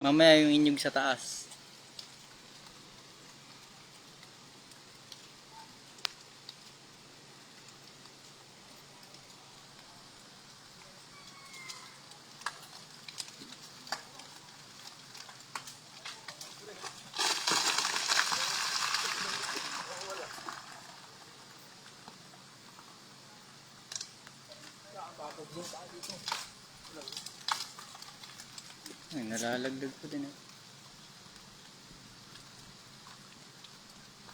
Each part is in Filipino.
Mamaya yung inyog sa taas. Ay, nalalagdag ko din eh.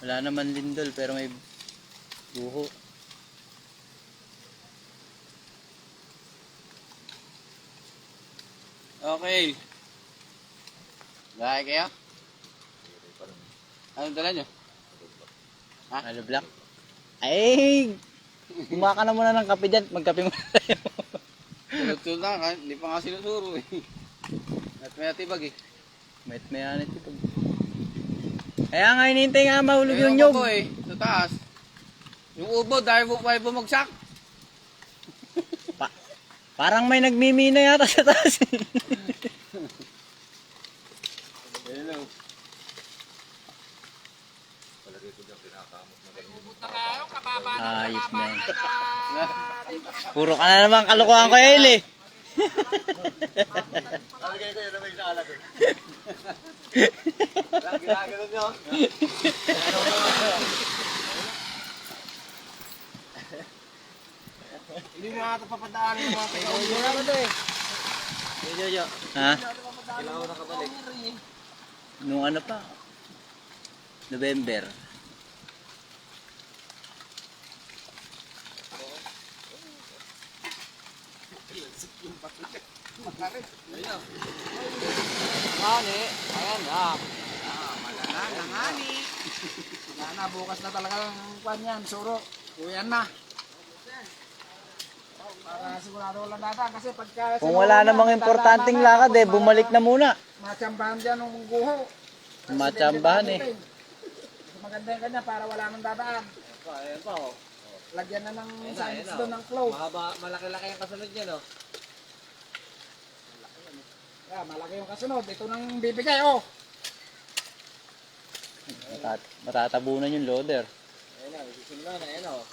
Wala naman lindol pero may buho. Okay. Bahay kayo? Anong dala nyo? Ha? Ano black? Ay! Kumaka na muna ng kape dyan. Magkape muna tayo. Tulad na ka, hindi pa nga sinusuro eh. At may atibag eh. May may anit ito. Kaya nga hinihintay nga mahulog yung Ayun nyog. ako eh, sa taas. Yung ubo, dahil mo pa bumagsak. Pa parang may nagmimina yata sa taas. Ayun lang. Ayos na yun. Puro ka na naman kalukuhan ko El eh. Ginagano nyo? Hindi mo ata papadaan yung mga kayo. Hindi na ba eh. Ha? Kailangan ko nakabalik. Nung ano pa? November. Ngani, ayan na. Ah. Wala na, bukas na talaga ang kwan yan, suro. Uyan na. Para sigurado walang data kasi pagka... Kung wala namang importanteng lakad eh, bumalik na muna. Machambahan dyan ng guho. Machambahan eh. Mas maganda yung kanya para wala nang dadaan. Ayan pa oh. Lagyan na ng na, doon oh. ng clove. Mahaba, malaki-laki ang kasunod niya no. Malaki yung kasunod. Ito nang bibigay, oh. Matat matatabunan yung loader. Ayan na, sisimula na, ayan oh.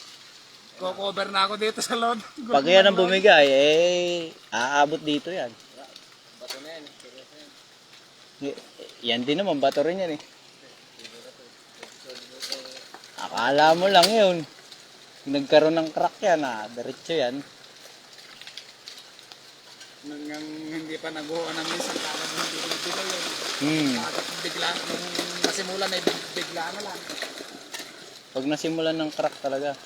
Ko-cover na ako dito sa load. Pag yan ang bumigay, eh, aabot dito yan. Bato na yan. seryoso yan. Din naman, bato rin yan eh. Akala mo lang yun. Nagkaroon ng crack yan ah, diretso yan. Nang, hindi pa naguho ng kala mo hindi nagbigay yun. Hmm. Bakit bigla, nung nasimulan ay big- bigla na lang. Pag nasimulan ng crack talaga.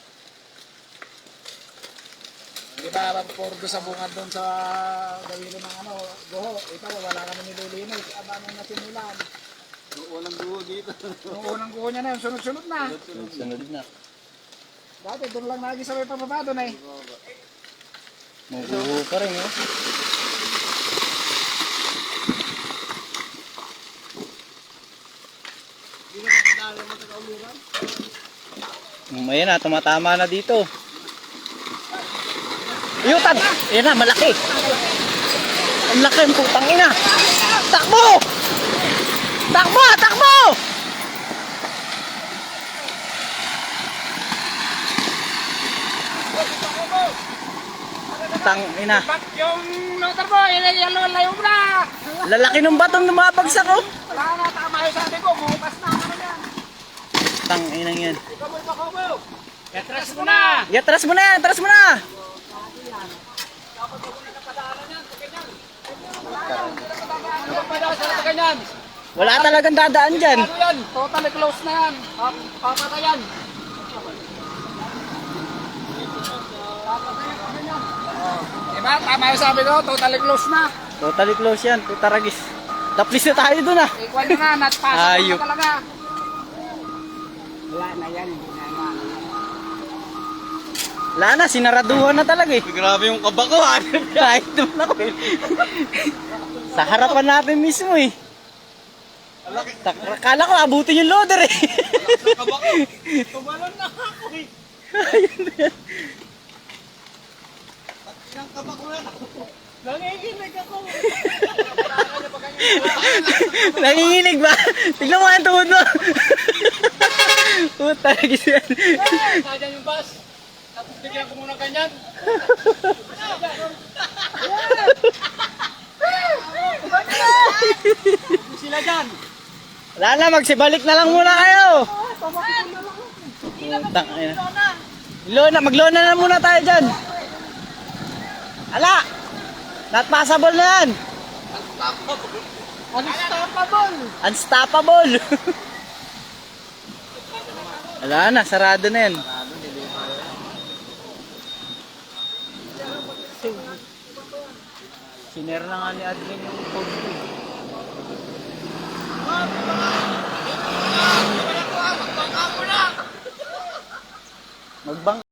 Di ba, pordo sa bungad doon sa gawilo ng ano, guho. Ito, wala kami nililinis. Aba, nung nasimulan. Yung unang duho dito. Nung unang guho niya na yun, sunod-sunod na. Sunod na. Dati, doon lang lagi sa may pababa doon eh. Mabuho pa rin oh. Hindi na papadaan naman sa kaumiran. Um, ayan na, tumatama na dito. Yutan! Ayan na, malaki. Ang laki ang putang ina. Takbo! Takbo! Takbo! Tang ina. Yung motor mo, yalo layo mo na. Lalaki ng batong lumabagsak oh. Wala na, tama yung sabi ko, bukas na ano yan. Tang inang yan. Ikaw mo, na. Ya, tras mo na yan, tras mo na. Wala talagang dadaan dyan. Ano yan? Totally close na yan. Pap- Papatayan. Diba? Tama yung sabi ko, totally close na. Totally close yan, putaragis. Taplis na tayo dun ah. Ikuan nyo na, natpasok na talaga. Wala na yan, hindi na. Wala na, sinaraduhan na talaga eh. Grabe yung kabakuhan. Kahit naman ako eh. Sa harapan natin mismo eh. Tak- Akala ko abutin yung loader eh. Kabako. Tumalon na ako eh. Ayun na yan. Ilang kabako na ako. Nanginginig ako. Nanginginig ba? Tignan mo ang tuhod mo. Puta, gising yan. Nandiyan yung bus. Tapos bigyan ko muna ganyan. Sila dyan. Wala na, magsibalik na lang muna kayo. Putang ina. Lona, maglona na muna tayo dyan. Ala! Not possible na yan. Unstoppable. Unstoppable. Wala na, sarado na yan. Siner na nga ni admin yung code ko. Magbang